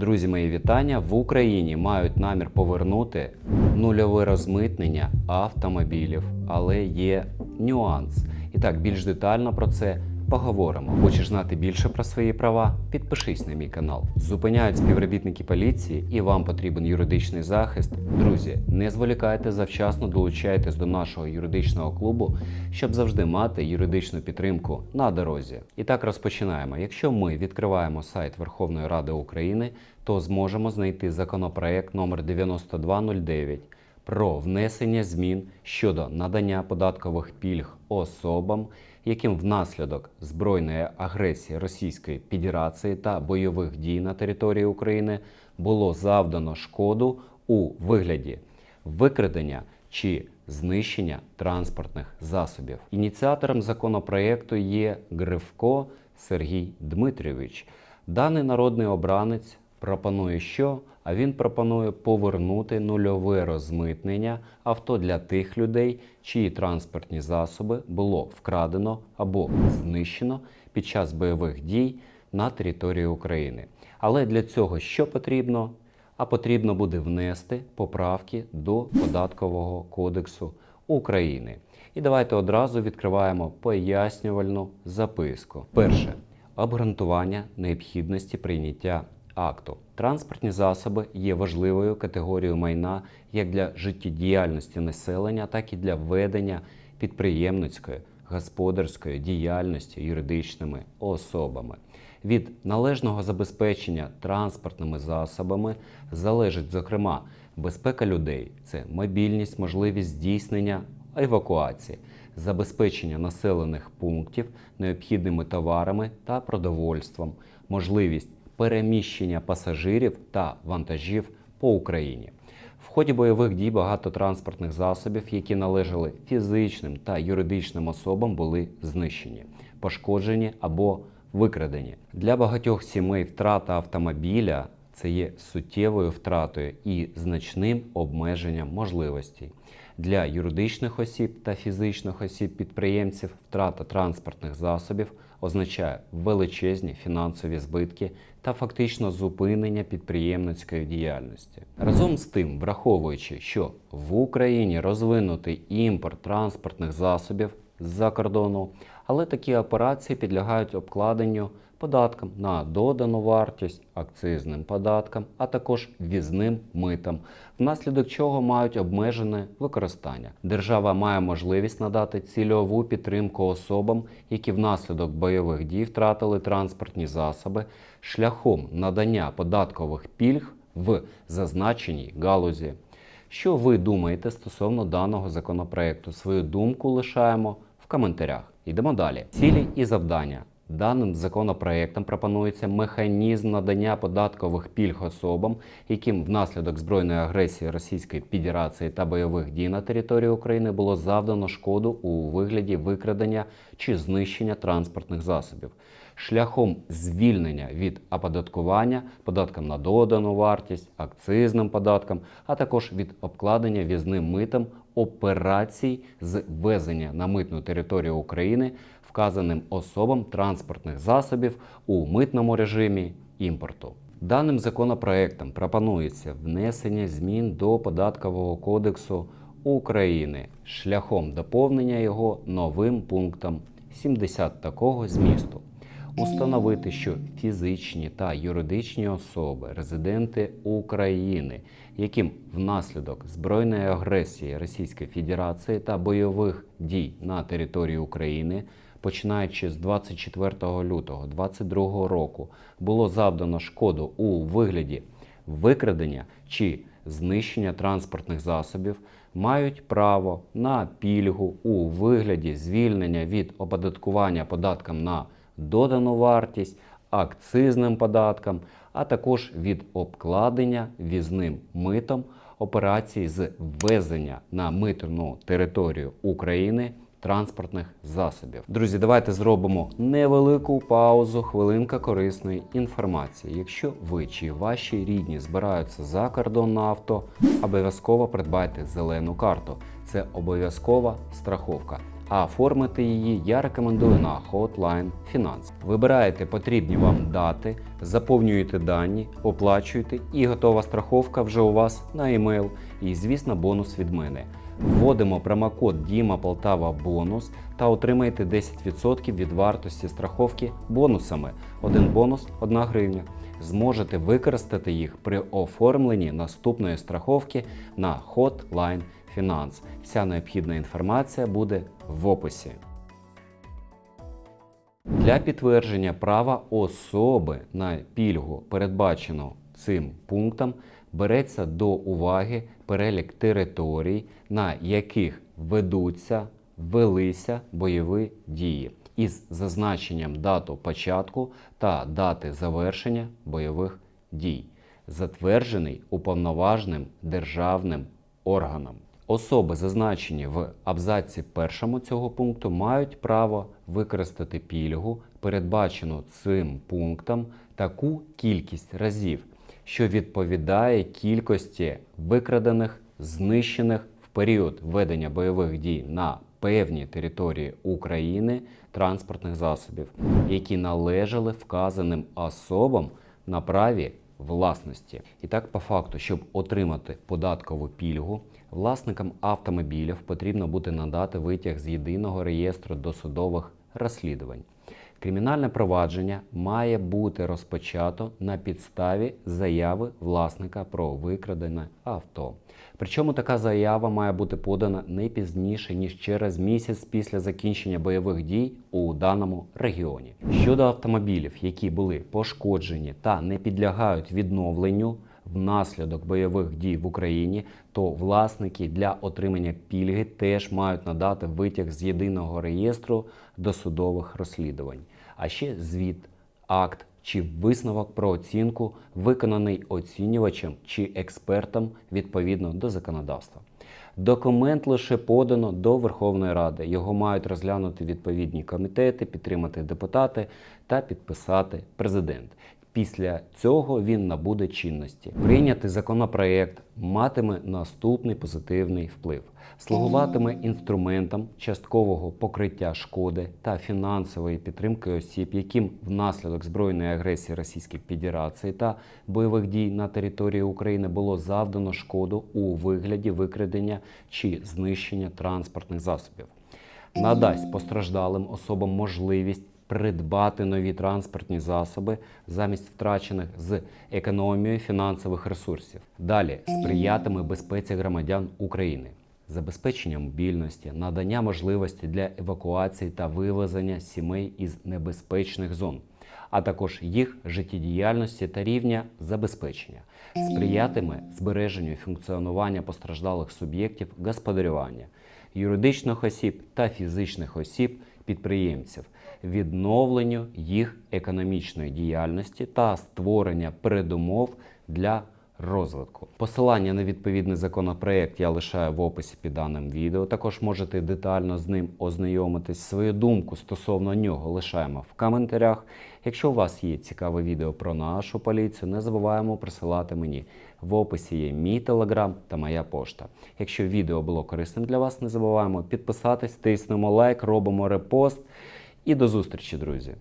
Друзі, мої вітання. В Україні мають намір повернути нульове розмитнення автомобілів, але є нюанс. І так, більш детально про це поговоримо. Хочеш знати більше про свої права? Підпишись на мій канал. Зупиняють співробітники поліції і вам потрібен юридичний захист. Друзі, не зволікайте завчасно долучайтесь до нашого юридичного клубу, щоб завжди мати юридичну підтримку на дорозі. І так розпочинаємо. Якщо ми відкриваємо сайт Верховної Ради України, то зможемо знайти законопроект номер 9209 про внесення змін щодо надання податкових пільг особам, яким внаслідок збройної агресії Російської Федерації та бойових дій на території України було завдано шкоду у вигляді викрадення чи знищення транспортних засобів. Ініціатором законопроекту є Гривко Сергій Дмитрійович. Даний народний обранець пропонує що? А він пропонує повернути нульове розмитнення авто для тих людей, чиї транспортні засоби було вкрадено або знищено під час бойових дій на території України. Але для цього що потрібно? А потрібно буде внести поправки до податкового кодексу України. І давайте одразу відкриваємо пояснювальну записку. Перше обґрунтування необхідності прийняття акту. Транспортні засоби є важливою категорією майна як для життєдіяльності населення, так і для ведення підприємницької господарської діяльності юридичними особами. Від належного забезпечення транспортними засобами залежить, зокрема, безпека людей, це мобільність, можливість здійснення евакуації, забезпечення населених пунктів необхідними товарами та продовольством, можливість переміщення пасажирів та вантажів по Україні. В ході бойових дій багато транспортних засобів, які належали фізичним та юридичним особам, були знищені, пошкоджені або викрадені. Для багатьох сімей втрата автомобіля це є суттєвою втратою і значним обмеженням можливостей. Для юридичних осіб та фізичних осіб підприємців втрата транспортних засобів означає величезні фінансові збитки та фактично зупинення підприємницької діяльності. Разом з тим, враховуючи, що в Україні розвинутий імпорт транспортних засобів з-за кордону, але такі операції підлягають обкладенню податкам на додану вартість, акцизним податкам, а також ввізним митам, внаслідок чого мають обмежене використання. Держава має можливість надати цільову підтримку особам, які внаслідок бойових дій втратили транспортні засоби, шляхом надання податкових пільг в зазначеній галузі. Що ви думаєте стосовно даного законопроекту? Свою думку лишаємо в коментарях. Йдемо далі. Цілі і завдання. Даним законопроектом пропонується механізм надання податкових пільг особам, яким внаслідок збройної агресії Російської Федерації та бойових дій на території України було завдано шкоду у вигляді викрадення чи знищення транспортних засобів, шляхом звільнення від оподаткування податком на додану вартість, акцизним податком, а також від обкладення візним митом операцій з ввезення на митну територію України вказаним особам транспортних засобів у митному режимі імпорту. Даним законопроектом пропонується внесення змін до податкового кодексу України шляхом доповнення його новим пунктом 70 такого змісту. Установити, що фізичні та юридичні особи, резиденти України, яким внаслідок збройної агресії Російської Федерації та бойових дій на території України, починаючи з 24 лютого 2022 року, було завдано шкоду у вигляді викрадення чи знищення транспортних засобів, мають право на пільгу у вигляді звільнення від оподаткування податком на додану вартість, акцизним податком, а також від обкладення візним митом операцій з ввезення на митну територію України транспортних засобів. Друзі, давайте зробимо невелику паузу, хвилинка корисної інформації. Якщо ви чи ваші рідні збираються за кордон на авто, обов'язково придбайте зелену карту. Це обов'язкова страховка. а оформити її я рекомендую на Hotline Finance. Вибираєте потрібні вам дати, заповнюєте дані, оплачуєте і готова страховка вже у вас на емейл. І, звісно, бонус від мене. Вводимо промокод Діма Полтава бонус та отримаєте 10% від вартості страховки бонусами. Один бонус 1 гривня. Зможете використати їх при оформленні наступної страховки на Hotline Finance. Вся необхідна інформація буде в описі. Для підтвердження права особи на пільгу, передбачено цим пунктом, береться до уваги перелік територій, на яких ведуться, велися бойові дії із зазначенням дату початку та дати завершення бойових дій, затверджений уповноваженим державним органом. Особи, зазначені в абзаці першому цього пункту, мають право використати пільгу, передбачену цим пунктом, таку кількість разів, що відповідає кількості викрадених, знищених в період ведення бойових дій на певній території України транспортних засобів, які належали вказаним особам на праві власності. І так, по факту, щоб отримати податкову пільгу, власникам автомобілів потрібно буде надати витяг з єдиного реєстру досудових розслідувань. Кримінальне провадження має бути розпочато на підставі заяви власника про викрадене авто. Причому така заява має бути подана не пізніше ніж через місяць після закінчення бойових дій у даному регіоні. Щодо автомобілів, які були пошкоджені та не підлягають відновленню внаслідок бойових дій в Україні, то власники для отримання пільги теж мають надати витяг з єдиного реєстру досудових розслідувань, а ще звіт, акт чи висновок про оцінку, виконаний оцінювачем чи експертом відповідно до законодавства. Документ лише подано до Верховної Ради. Його мають розглянути відповідні комітети, підтримати депутати та підписати президент. Після цього він набуде чинності. Прийнятий законопроект матиме наступний позитивний вплив: слугуватиме інструментом часткового покриття шкоди та фінансової підтримки осіб, яким внаслідок збройної агресії Російської Федерації та бойових дій на території України було завдано шкоду у вигляді викрадення чи знищення транспортних засобів. Надасть постраждалим особам можливість придбати нові транспортні засоби замість втрачених з економією фінансових ресурсів. Далі сприятиме безпеці громадян України. Забезпечення мобільності, надання можливості для евакуації та вивезення сімей із небезпечних зон, а також їх життєдіяльності та рівня забезпечення, сприятиме збереженню функціонування постраждалих суб'єктів господарювання, юридичних осіб та фізичних осіб підприємців, відновленню їх економічної діяльності та створення передумов для розвитку. Посилання на відповідний законопроект я лишаю в описі під даним відео. Також можете детально з ним ознайомитись. Свою думку стосовно нього лишаємо в коментарях. Якщо у вас є цікаве відео про нашу поліцію, не забуваємо присилати мені. В описі є мій телеграм та моя пошта. Якщо відео було корисним для вас, не забуваємо підписатись, тиснемо лайк, робимо репост. І до зустрічі, друзі!